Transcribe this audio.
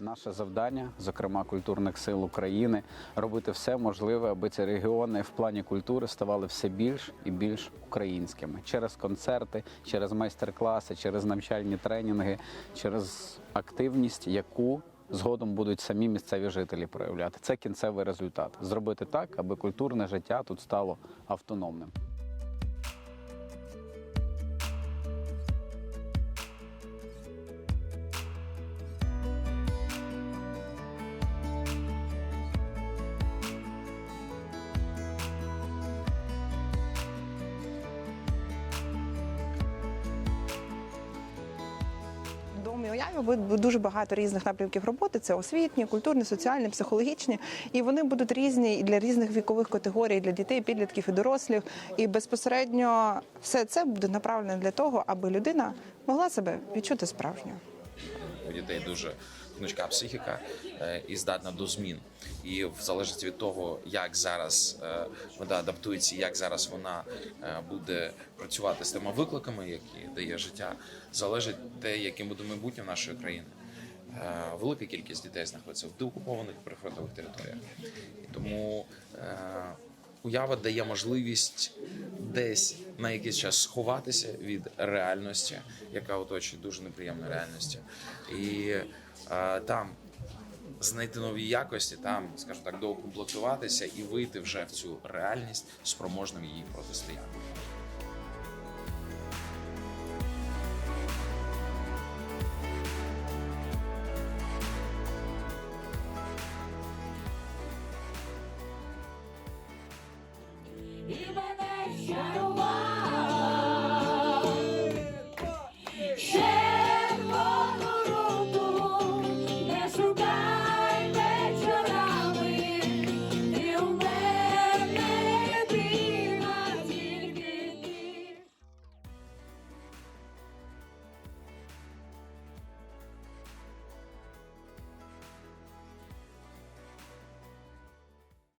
Наше завдання, зокрема культурних сил України, робити все можливе, аби ці регіони в плані культури ставали все більш і більш українськими через концерти, через майстер-класи, через навчальні тренінги, через активність, яку згодом будуть самі місцеві жителі проявляти. Це кінцевий результат. Зробити так, аби культурне життя тут стало автономним. В уяві дуже багато різних напрямків роботи. Це освітні, культурні, соціальні, психологічні. І вони будуть різні для різних вікових категорій, для дітей, підлітків і дорослих. І безпосередньо все це буде направлено для того, аби людина могла себе відчути справжньою. У дітей дуже гнучка психіка е, і здатна до змін. І в залежності від того, як зараз е, вона адаптується, як зараз вона е, буде працювати з тими викликами, які дає життя, залежить те, яким буде майбутнє нашої країни. Велика кількість дітей знаходиться в деокупованих прифронтових територіях, тому уява дає можливість десь на якийсь час сховатися від реальності, яка оточує дуже неприємної реальності, і е, там знайти нові якості, там, скажімо так, доукомплектуватися і вийти вже в цю реальність спроможним її протистояти. І I don't